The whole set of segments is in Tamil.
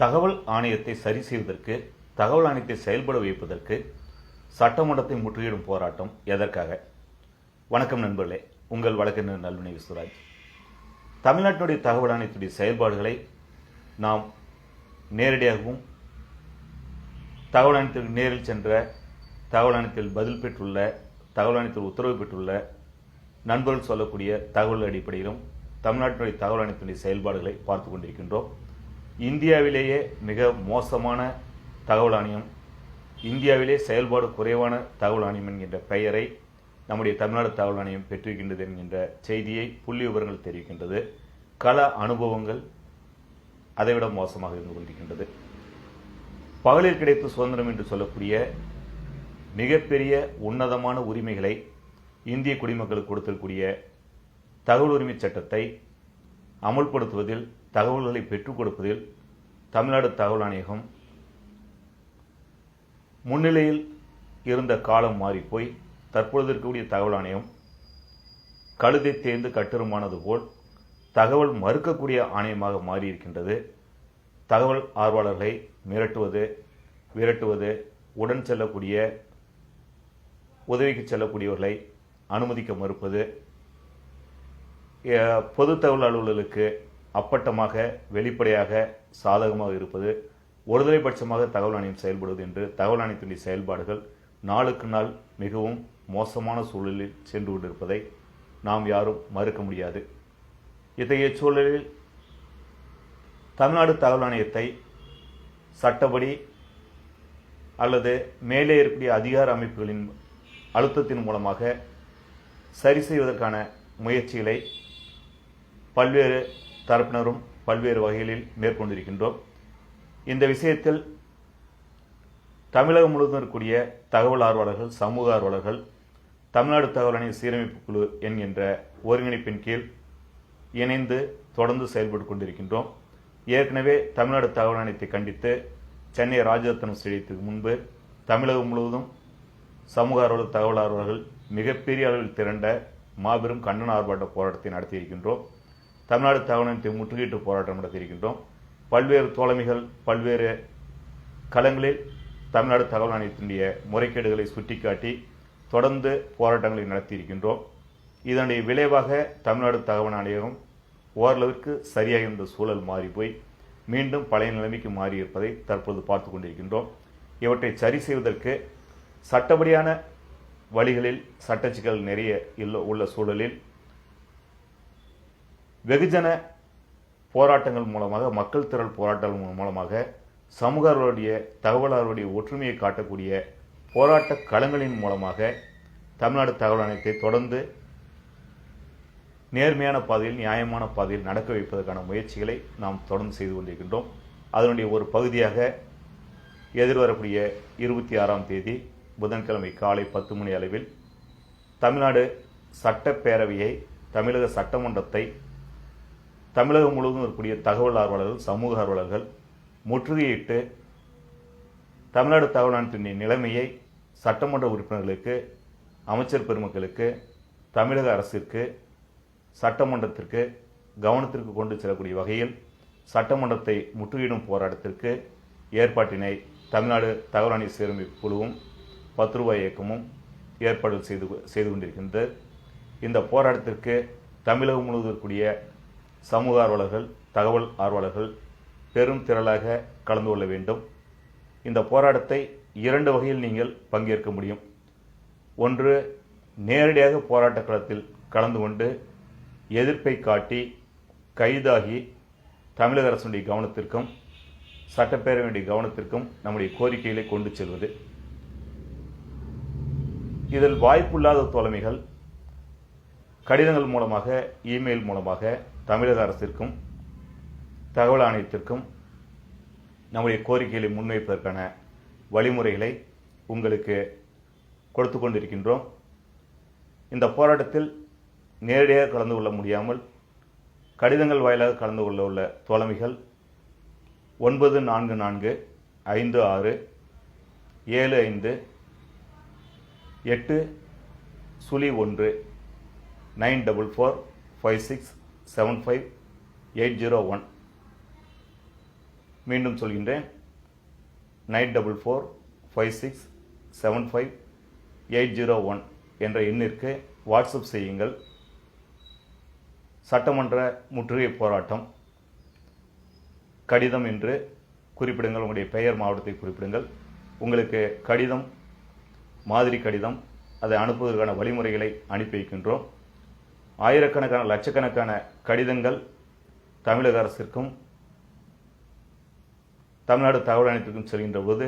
தகவல் ஆணையத்தை சரி செய்வதற்கு தகவல் ஆணையத்தை செயல்பட வைப்பதற்கு சட்டமன்றத்தை முற்றுகையிடும் போராட்டம் எதற்காக? வணக்கம் நண்பர்களே உங்கள் வழக்கறிஞர் நல்வினை விஸ்வராஜ். தமிழ்நாட்டினுடைய தகவல் ஆணையத்துடைய செயல்பாடுகளை நாம் நேரடியாகவும் தகவல் ஆணையத்திற்கு நேரில் சென்ற தகவல் ஆணையத்தில் பதில் பெற்றுள்ள தகவல் ஆணையத்தில் உத்தரவு பெற்றுள்ள நண்பர்கள் சொல்லக்கூடிய தகவல் அடிப்படையிலும் தமிழ்நாட்டினுடைய தகவல் ஆணையத்தினுடைய செயல்பாடுகளை பார்த்து கொண்டிருக்கின்றோம். இந்தியாவிலேயே மிக மோசமான தகவல் ஆணையம் இந்தியாவிலே செயல்பாடு குறைவான தகவல் ஆணையம் என்கின்ற பெயரை நம்முடைய தமிழ்நாடு தகவல் ஆணையம் பெற்றிருக்கின்றது என்கின்ற செய்தியை புள்ளி விவரங்கள் தெரிவிக்கின்றது. கள அனுபவங்கள் அதைவிட மோசமாக இருந்து கொண்டிருக்கின்றது. பகலில் கிடைத்த சுதந்திரம் என்று சொல்லக்கூடிய மிகப்பெரிய உன்னதமான உரிமைகளை இந்திய குடிமக்களுக்கு கொடுத்திருக்கூடிய தகவல் உரிமை சட்டத்தை அமுல்படுத்துவதில் தகவல்களை பெற்றுக் கொடுப்பதில் தமிழ்நாடு தகவல் ஆணையகம் முன்னிலையில் இருந்த காலம் மாறிப்போய் தற்பொழுது இருக்கக்கூடிய தகவல் ஆணையம் கழுதை தேர்ந்து கட்டுருமானது போல் தகவல் மறுக்கக்கூடிய ஆணையமாக மாறியிருக்கின்றது. தகவல் ஆர்வலர்களை மிரட்டுவது விரட்டுவது உடன் செல்லக்கூடிய உதவிக்கு செல்லக்கூடியவர்களை அனுமதிக்க மறுப்பது பொது தகவல் அலுவலர்களுக்கு அப்பட்டமாக வெளிப்படையாக சாதகமாக இருப்பது ஒருதலை பட்சமாக தகவல் ஆணையம் செயல்படுவது என்று தகவல் ஆணையத்தினுடைய செயல்பாடுகள் நாளுக்கு நாள் மிகவும் மோசமான சூழலில் சென்று கொண்டிருப்பதை நாம் யாரும் மறுக்க முடியாது. இத்தகைய சூழலில் தமிழ்நாடு தகவல் ஆணையத்தை சட்டப்படி அல்லது மேலே இருக்கக்கூடிய அதிகார அமைப்புகளின் அழுத்தத்தின் மூலமாக சரி செய்வதற்கான முயற்சிகளை பல்வேறு தரப்பினரும் பல்வேறு வகைகளில் மேற்கொண்டிருக்கின்றோம். இந்த விஷயத்தில் தமிழகம் முழுவதும் இருக்கக்கூடிய தகவல் ஆர்வலர்கள் சமூக ஆர்வலர்கள் தமிழ்நாடு தகவல் ஆணைய சீரமைப்பு குழு என்கின்ற ஒருங்கிணைப்பின் கீழ் இணைந்து தொடர்ந்து செயல்பட்டு கொண்டிருக்கின்றோம். ஏற்கனவே தமிழ்நாடு தகவல் ஆணையத்தை கண்டித்து சென்னை ராஜரத்னம் ஸ்டேடியத்துக்கு முன்பு தமிழகம் முழுவதும் சமூக ஆர்வலர் தகவல் ஆர்வலர்கள் மிகப்பெரிய அளவில் திரண்ட மாபெரும் கண்டன ஆர்ப்பாட்ட போராட்டத்தை நடத்தியிருக்கின்றோம். தமிழ்நாடு தகவல் முற்றுகையிட்டு போராட்டம் நடத்தியிருக்கின்றோம். பல்வேறு தோழமைகள் பல்வேறு களங்களில் தமிழ்நாடு தகவல் ஆணையத்தினுடைய முறைகேடுகளை சுட்டிக்காட்டி தொடர்ந்து போராட்டங்களை நடத்தியிருக்கின்றோம். இதனுடைய விளைவாக தமிழ்நாடு தகவல் ஆணையகம் ஓரளவிற்கு சரியாக இருந்த சூழல் மாறி போய் மீண்டும் பழைய நிலைமைக்கு மாறியிருப்பதை தற்போது பார்த்து கொண்டிருக்கின்றோம். இவற்றை சரி செய்வதற்கு சட்டப்படியான வழிகளில் சட்ட சிக்கல் நிறைய இல்ல- உள்ள சூழலில் வெகுஜன போராட்டங்கள் மூலமாக மக்கள் திரள் போராட்டங்கள் மூலமாக சமூகர்களுடைய தகவலர்களுடைய ஒற்றுமையை காட்டக்கூடிய போராட்ட களங்களின் மூலமாக தமிழ்நாடு தகவல் ஆணையத்தை தொடர்ந்து நேர்மையான பாதையில் நியாயமான பாதையில் நடக்க வைப்பதற்கான முயற்சிகளை நாம் தொடர்ந்து செய்து கொண்டிருக்கின்றோம். அதனுடைய ஒரு பகுதியாக எதிர்வரக்கூடிய இருபத்தி ஆறாம் தேதி புதன்கிழமை காலை பத்து மணி அளவில் தமிழ்நாடு சட்டப்பேரவையை தமிழக சட்டமன்றத்தை தமிழகம் முழுவதும் இருக்கக்கூடிய தகவல் ஆர்வலர்கள் சமூக ஆர்வலர்கள் முற்றுகையிட்டு தமிழ்நாடு தகவல் ஆணையத்தினுடைய நிலைமையை சட்டமன்ற உறுப்பினர்களுக்கு அமைச்சர் பெருமக்களுக்கு தமிழக அரசிற்கு சட்டமன்றத்திற்கு கவனத்திற்கு கொண்டு செல்லக்கூடிய வகையில் சட்டமன்றத்தை முற்றுகையிடும் போராட்டத்திற்கு ஏற்பாட்டினை தமிழ்நாடு தகவலாணி சீரமைப்பு குழுவும் பத்து ரூபாய் இயக்கமும் ஏற்பாடு செய்து செய்து கொண்டிருக்கின்றது. இந்த போராட்டத்திற்கு தமிழகம் முழுவதும் இருக்கக்கூடிய சமூக ஆர்வலர்கள் தகவல் ஆர்வலர்கள் பெரும் திரளாக கலந்து கொள்ள வேண்டும். இந்த போராட்டத்தை இரண்டு வகையில் நீங்கள் பங்கேற்க முடியும். ஒன்று நேரடியாக போராட்ட களத்தில் கலந்து கொண்டு எதிர்ப்பை காட்டி கைதாகி தமிழக அரசுடைய கவனத்திற்கும் சட்டப்பேரவையுடைய கவனத்திற்கும் நம்முடைய கோரிக்கைகளை கொண்டு செல்வது. இதில் வாய்ப்பில்லாத தோழமைகள் கடிதங்கள் மூலமாக இமெயில் மூலமாக தமிழக அரசிற்கும் தகவல் ஆணையத்திற்கும் நம்முடைய கோரிக்கைகளை முன்வைப்பதற்கான வழிமுறைகளை உங்களுக்கு கொடுத்து கொண்டிருக்கின்றோம். இந்த போராட்டத்தில் நேரடியாக கலந்து கொள்ள முடியாமல் கடிதங்கள் வாயிலாக கலந்து கொள்ள உள்ள தோழமைகள் ஒன்பது நான்கு நான்கு ஐந்து ஆறு ஏழு ஐந்து எட்டு சுழி ஒன்று nine double four five six seven five eight zero one மீண்டும் சொல்கின்றேன். Nine double four five six seven five eight zero one என்ற எண்ணிற்கு வாட்ஸ்அப் செய்யுங்கள். சட்டமன்ற முற்றுகை போராட்டம் கடிதம் என்று குறிப்பிடுங்கள். உங்களுடைய பெயர் மாவட்டத்தை குறிப்பிடுங்கள். உங்களுக்கு கடிதம் மாதிரி கடிதம் அதை அனுப்புவதற்கான வழிமுறைகளை அனுப்பி வைக்கின்றோம். ஆயிரக்கணக்கான லட்சக்கணக்கான கடிதங்கள் தமிழக அரசிற்கும் தமிழ்நாடு தகவல் ஆணையத்திற்கும் செல்கின்ற போது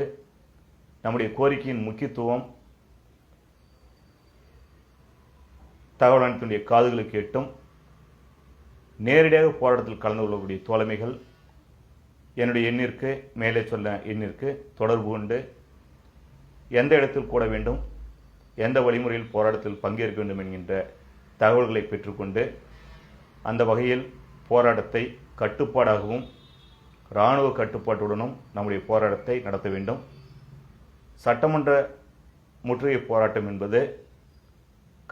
நம்முடைய கோரிக்கையின் முக்கியத்துவம் தகவல் ஆணையத்தினுடைய காதுகளுக்கு எட்டும் நேரடியாக போராட்டத்தில் கலந்து கொள்ளக்கூடிய தோழமைகள் என்னுடைய எண்ணிற்கு மேலே சொல்ல எண்ணிற்கு தொடர்பு கொண்டு எந்த இடத்தில் கூட வேண்டும் எந்த வழிமுறையில் போராட்டத்தில் பங்கேற்க வேண்டும் என்கின்ற தகவல்களை பெற்றுக்கொண்டு அந்த வகையில் போராட்டத்தை கட்டுப்பாடாகவும் இராணுவ கட்டுப்பாட்டுடனும் நம்முடைய போராட்டத்தை நடத்த வேண்டும். சட்டமன்ற முற்றுகை போராட்டம் என்பது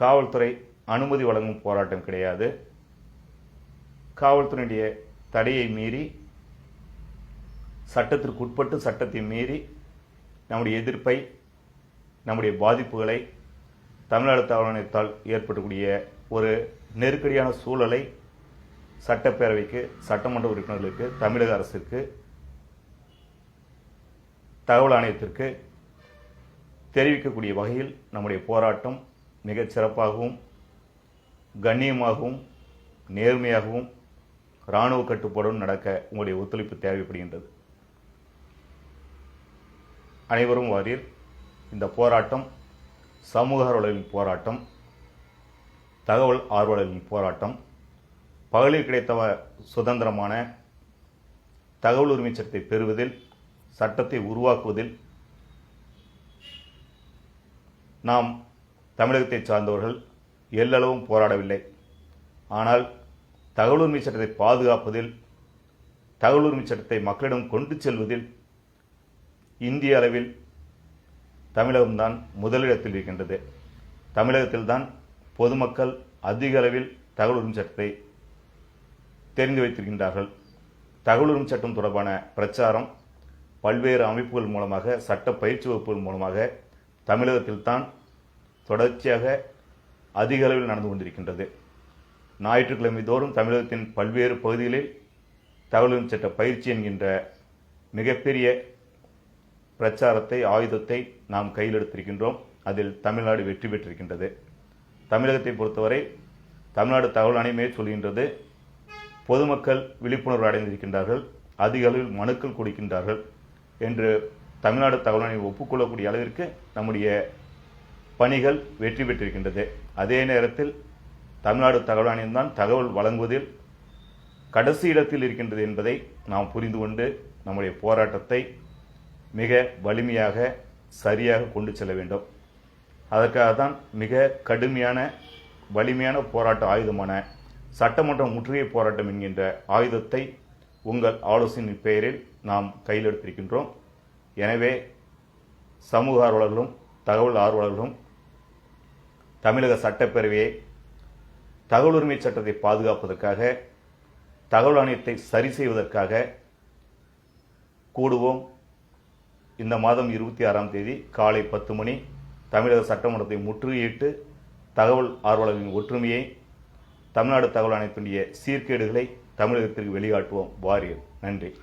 காவல்துறை அனுமதி வழங்கும் போராட்டம் கிடையாது. காவல்துறையுடைய தடையை மீறி சட்டத்திற்கு உட்பட்டு சட்டத்தை மீறி நம்முடைய எதிர்ப்பை நம்முடைய பாதிப்புகளை தமிழ்நாடு தகவல் ஆணையத்தால் ஏற்படக்கூடிய ஒரு நெருக்கடியான சூழலை சட்டப்பேரவைக்கு சட்டமன்ற உறுப்பினர்களுக்கு தமிழக அரசிற்கு தகவல் ஆணையத்திற்கு தெரிவிக்கக்கூடிய வகையில் நம்முடைய போராட்டம் மிகச் சிறப்பாகவும் கண்ணியமாகவும் நேர்மையாகவும் இராணுவ கட்டுப்பாடுடன் நடக்க உங்களுடைய ஒத்துழைப்பு தேவைப்படுகின்றது. அனைவரும் வாரீர் இந்த போராட்டம் சமூக ஆர்வலர்களின் போராட்டம் தகவல் ஆர்வலர்களின் போராட்டம். பகலில் கிடைத்த சுதந்திரமான தகவல் உரிமை சட்டத்தை பெறுவதில் சட்டத்தை உருவாக்குவதில் நாம் தமிழகத்தை சார்ந்தவர்கள் எல்லளவும் போராடவில்லை. ஆனால் தகவல் உரிமை சட்டத்தை பாதுகாப்பதில் தகவல் உரிமை சட்டத்தை மக்களிடம் கொண்டு செல்வதில் இந்திய அளவில் தமிழகம்தான் முதலிடத்தில் இருக்கின்றது. தமிழகத்தில்தான் பொதுமக்கள் அதிக அளவில் தகவல் சட்டத்தை தெரிந்து வைத்திருக்கின்றார்கள். தகவல் சட்டம் தொடர்பான பிரச்சாரம் பல்வேறு அமைப்புகள் மூலமாக சட்ட பயிற்சி வகுப்புகள் மூலமாக தமிழகத்தில்தான் தொடர்ச்சியாக அதிக அளவில் நடந்து கொண்டிருக்கின்றது. ஞாயிற்றுக்கிழமை தோறும் தமிழகத்தின் பல்வேறு பகுதிகளில் தகவலும் சட்ட பயிற்சி என்கின்ற மிகப்பெரிய பிரச்சாரத்தை ஆயுதத்தை நாம் கையில் எடுத்திருக்கின்றோம். அதில் தமிழ்நாடு வெற்றி பெற்றிருக்கின்றது. தமிழகத்தை பொறுத்தவரை தமிழ்நாடு தகவல் ஆணையமே சொல்கின்றது பொதுமக்கள் விழிப்புணர்வு அடைந்திருக்கின்றார்கள். அதிக அளவில் மனுக்கள் கொடுக்கின்றார்கள் என்று தமிழ்நாடு தகவல் ஆணையம் ஒப்புக்கொள்ளக்கூடிய அளவிற்கு நம்முடைய பணிகள் வெற்றி பெற்றிருக்கின்றது. அதே நேரத்தில் தமிழ்நாடு தகவல் ஆணையம்தான் தகவல் வழங்குவதில் கடைசி இடத்தில் இருக்கின்றது என்பதை நாம் புரிந்து கொண்டு நம்முடைய போராட்டத்தை மிக வலிமையாக சரியாக கொண்டு செல்ல வேண்டும். அதற்காக தான் மிக கடுமையான வலிமையான போராட்ட ஆயுதமான சட்டமன்ற முற்றுகை போராட்டம் என்கின்ற ஆயுதத்தை உங்கள் ஆலோசனையின் பெயரில் நாம் கையில் எடுத்திருக்கின்றோம். எனவே சமூக ஆர்வலர்களும் தகவல் ஆர்வலர்களும் தமிழக சட்டப்பேரவையை தகவல் உரிமை சட்டத்தை பாதுகாப்பதற்காக தகவல் ஆணையத்தை சரி செய்வதற்காக கூடுவோம். இந்த மாதம் இருபத்தி ஆறாம் தேதி காலை பத்து மணி தமிழக சட்டமன்றத்தை முற்றுகையிட்டு தகவல் ஆர்வலர்களின் ஒற்றுமையை தமிழ்நாடு தகவல் ஆணையத்தினுடைய சீர்கேடுகளை தமிழகத்திற்கு வெளிக்காட்டுவோம். வாரியர் நன்றி.